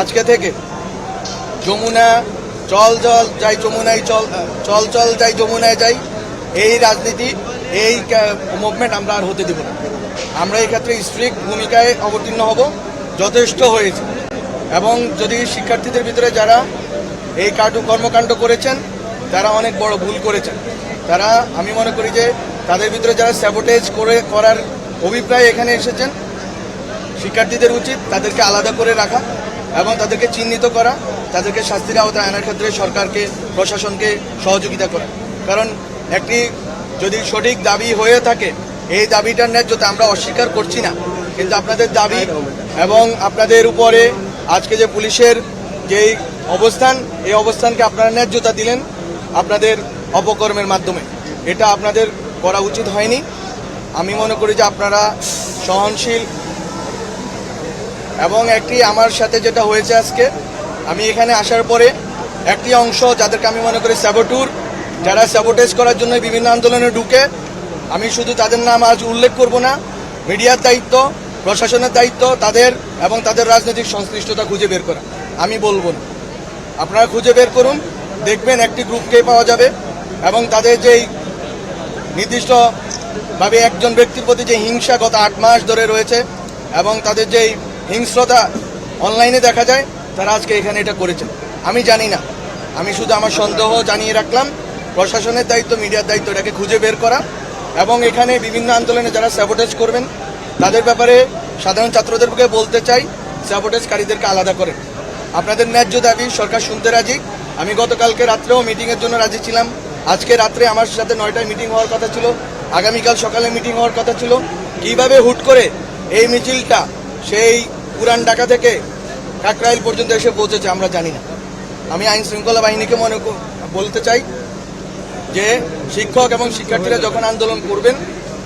আজকে থেকে যমুনা, চল জল যাই যমুনায় চল চল চল, যাই যমুনায় যাই, এই রাজনীতি, এই মুভমেন্ট আমরা আর হতে দেব না। আমরা এই ক্ষেত্রে স্ট্রিক্ট ভূমিকায় অবতীর্ণ হব, যথেষ্ট হয়েছে। এবং যদি শিক্ষার্থীদের ভিতরে যারা এই কাটু কর্মকাণ্ড করেছেন, তারা অনেক বড় ভুল করেছেন। তারা, আমি মনে করি যে তাদের ভিতরে যারা স্যাবোটেজ করে, করার অভিপ্রায় এখানে এসেছেন, শিক্ষার্থীদের উচিত তাদেরকে আলাদা করে রাখা। এবং তাদেরকে চিহ্নিত করা, তাদেরকে শাস্তির আওতায় আনার ক্ষেত্রে সরকারকে, প্রশাসনকে সহযোগিতা করা। কারণ একটি যদি সঠিক দাবি হয়ে থাকে, এই দাবিটার ন্যায্যতা আমরা অস্বীকার করছি না। কিন্তু আপনাদের দাবি এবং আপনাদের উপরে আজকে যে পুলিশের যেই অবস্থান, এই অবস্থানকে আপনারা ন্যায্যতা দিলেন আপনাদের অপকর্মের মাধ্যমে। এটা আপনাদের করা উচিত হয়নি। আমি মনে করি যে আপনারা সহনশীল এবং একটি আমার সাথে যেটা হয়েছে আজকে, আমি এখানে আসার পরে একটি অংশ যাদেরকে আমি মনে করি স্যাবোটুর যারা স্যাবোটেজ করার জন্য বিভিন্ন আন্দোলনে ঢুকে, আমি শুধু তাদের নাম আজ উল্লেখ করব না, মিডিয়ার দায়িত্ব, প্রশাসনের দায়িত্ব, তাদের এবং তাদের রাজনৈতিক সংশ্লিষ্টতা খুঁজে বের করা। আমি বলব না। আপনারা খুঁজে বের করুন, দেখবেন একটি গ্রুপকে পাওয়া যাবে এবং তাদের যেই নির্দিষ্টভাবে একজন ব্যক্তির প্রতি যে হিংসা গত আট মাস ধরে রয়েছে এবং তাদের যেই হিংস্রতা অনলাইনে দেখা যায়, তারা আজকে এখানে এটা করেছে আমি জানি না। আমি শুধু আমার সন্দেহ জানিয়ে রাখলাম, প্রশাসনের দায়িত্ব, মিডিয়ার দায়িত্ব, এটাকে খুঁজে বের করা এবং এখানে বিভিন্ন আন্দোলনে যারা স্যাবোটেজ করবেন, তাদের ব্যাপারে সাধারণ ছাত্রদেরকে বলতে চাই স্যাবোটেজকারীদেরকে আলাদা করেন। আপনাদের ন্যায্য দাবি, সরকার শুনতে রাজি। আমি গতকালকে রাত্রেও মিটিংয়ের জন্য রাজি ছিলাম। আজকে রাত্রে আমার সাথে নয়টায় মিটিং হওয়ার কথা ছিল। আগামীকাল সকালে মিটিং হওয়ার কথা ছিল। কীভাবে হুট করে এই মিছিলটা সেই পুরান ঢাকা থেকে কাকরাইল পর্যন্ত এসে পৌঁছেছে, আমরা জানি না। আমি আইন শৃঙ্খলা বাহিনীকে মনে বলতে চাই যে শিক্ষক এবং শিক্ষার্থীরা যখন আন্দোলন করবেন,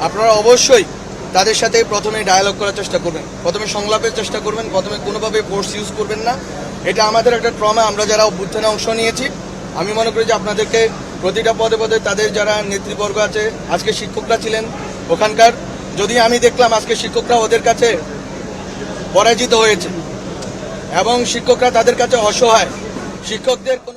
আপনারা অবশ্যই তাদের সাথে প্রথমে ডায়ালগ করার চেষ্টা করবেন। প্রথমে সংলাপের চেষ্টা করবেন, প্রথমে কোনোভাবে ফোর্স ইউজ করবেন না। এটা আমাদের একটা ট্রমা আমরা যারা অভ্যুত্থানে অংশ নিয়েছি, আমি মনে করি যে আপনাদেরকে প্রতিটা পদে পদে তাদের যারা নেতৃবর্গ আছে, আজকে শিক্ষকরা ছিলেন ওখানকার। যদি আমি দেখলাম আজকে শিক্ষকরা ওদের কাছে পরাজিত হয়েছে। এবং শিক্ষকরা তাদের কাছে অসহায়। শিক্ষকদের কোনো